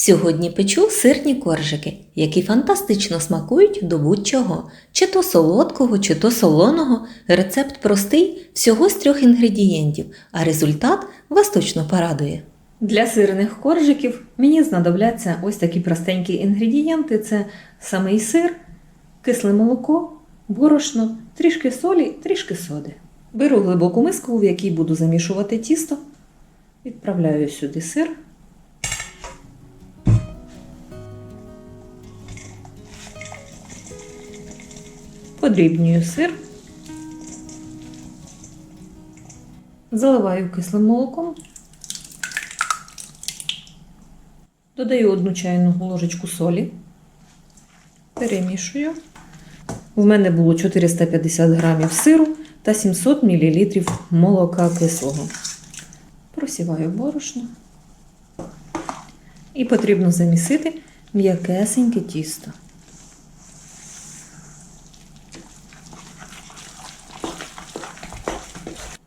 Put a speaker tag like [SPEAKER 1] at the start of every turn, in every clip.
[SPEAKER 1] Сьогодні печу сирні коржики, які фантастично смакують до будь-чого, чи то солодкого, чи то солоного. Рецепт простий, всього з трьох інгредієнтів, а результат вас точно порадує. Для сирних коржиків мені знадобляться ось такі простенькі інгредієнти: це самий сир, кисле молоко, борошно, трішки солі, трішки соди. Беру глибоку миску, в якій буду замішувати тісто, відправляю сюди сир. Подрібнюю сир, заливаю кислим молоком, додаю одну чайну ложечку солі, перемішую. У мене було 450 грамів сиру та 700 мл молока кислого. Просіваю борошно. І потрібно замісити м'якесеньке тісто.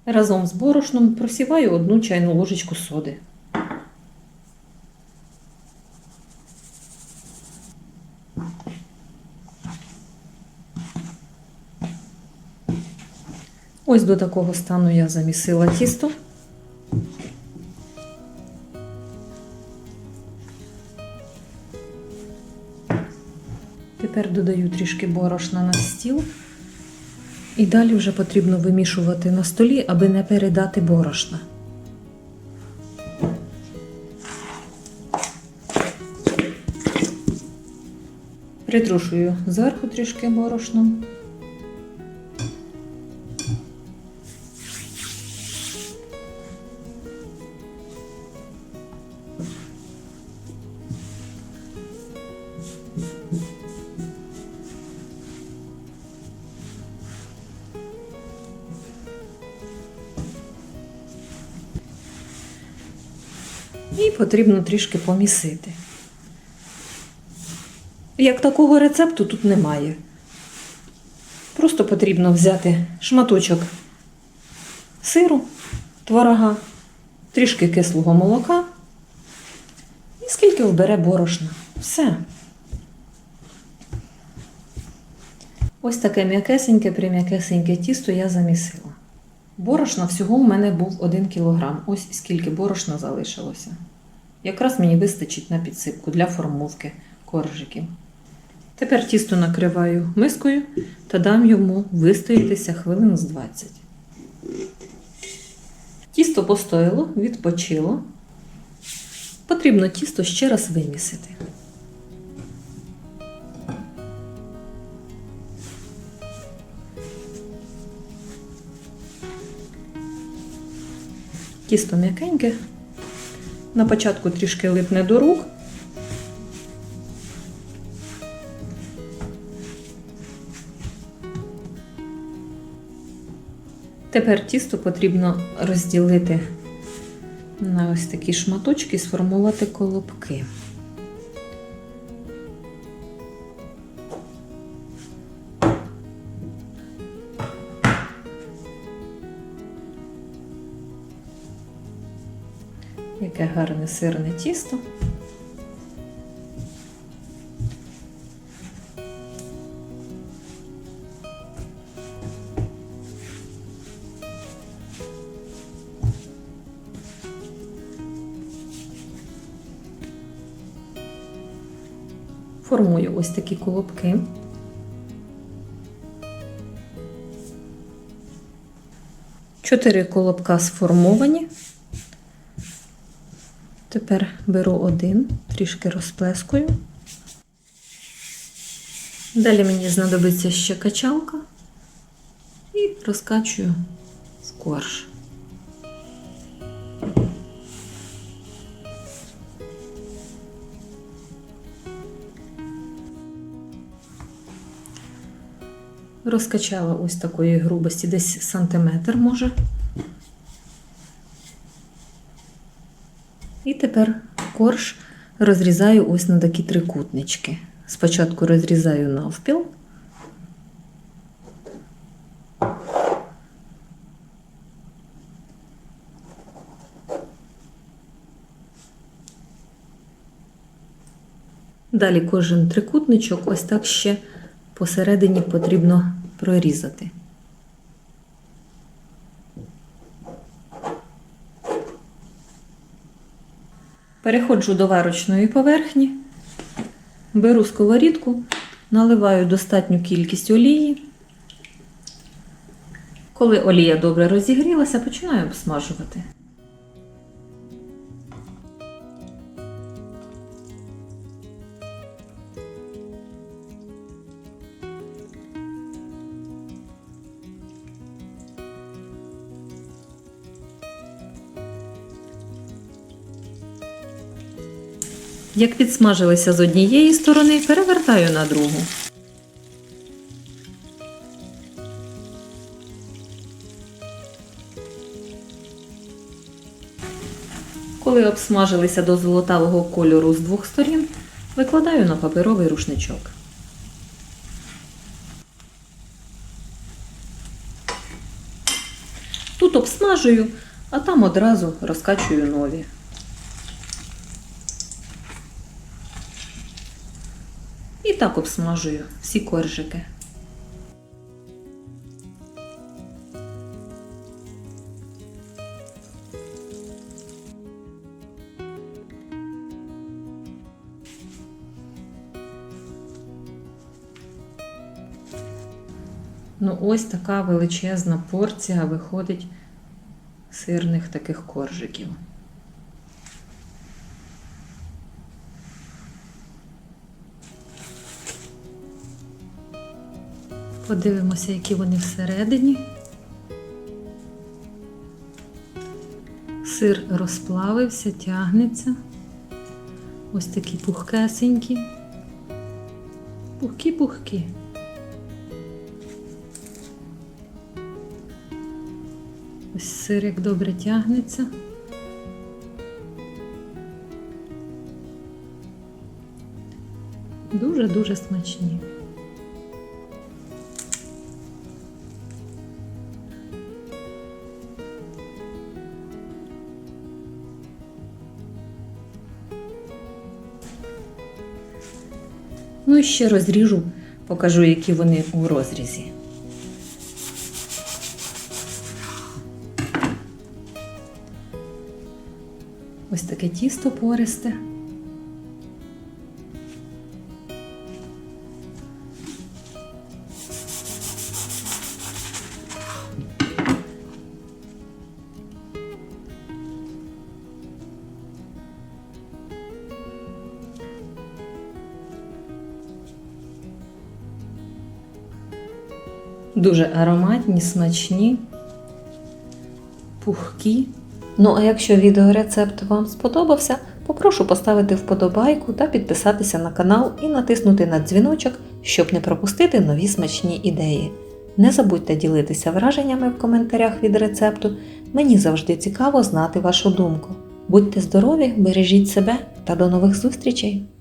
[SPEAKER 1] Разом з борошном просіваю одну чайну ложечку соди. Ось до такого стану я замісила тісто. Тепер додаю трішки борошна на стіл. І далі вже потрібно вимішувати на столі, аби не передати борошна. Притрушую зверху трішки борошном. І потрібно трішки помісити. Як такого рецепту тут немає. Просто потрібно взяти шматочок сиру, творога, трішки кислого молока і скільки вбере борошна. Все. Ось таке м'якесеньке, прим'якесеньке тісто я замісила. Борошна всього в мене був 1 кг. Ось скільки борошна залишилося. Якраз мені вистачить на підсипку для формовки коржиків. Тепер тісто накриваю мискою та дам йому вистоятися хвилин з 20. Тісто постояло, відпочило. Потрібно тісто ще раз вимісити. Тісто м'якеньке. На початку трішки липне до рук. Тепер тісто потрібно розділити на ось такі шматочки і сформувати колобки. Яке гарне сирне тісто. Формую ось такі колобки. Чотири колобка сформовані. Тепер беру один, трішки розплескую. Далі мені знадобиться ще качалка і розкачую в корж. Розкачала ось такої грубості, десь сантиметр може. І тепер корж розрізаю ось на такі трикутнички. Спочатку розрізаю навпіл, Далі кожен трикутничок ось так ще посередині потрібно прорізати. Переходжу до варочної поверхні, беру сковорідку, наливаю достатню кількість олії. Коли олія добре розігрілася, починаю обсмажувати. Як підсмажилися з однієї сторони, перевертаю на другу. Коли обсмажилися до золотавого кольору з двох сторін, викладаю на паперовий рушничок. Тут обсмажую, а там одразу розкачую нові. І так обсмажую всі коржики. Ну, ось така величезна порція виходить сирних таких коржиків. Подивимося, які вони всередині. Сир розплавився, тягнеться. Ось такі пухкесенькі. Пухкі-пухкі. Ось сир як добре тягнеться. Дуже-дуже смачні. Ну і ще розріжу, покажу, які вони у розрізі. Ось таке тісто пористе. Дуже ароматні, смачні, пухкі. Ну а якщо відеорецепт вам сподобався, попрошу поставити вподобайку та підписатися на канал і натиснути на дзвіночок, щоб не пропустити нові смачні ідеї. Не забудьте ділитися враженнями в коментарях від рецепту. Мені завжди цікаво знати вашу думку. Будьте здорові, бережіть себе та до нових зустрічей!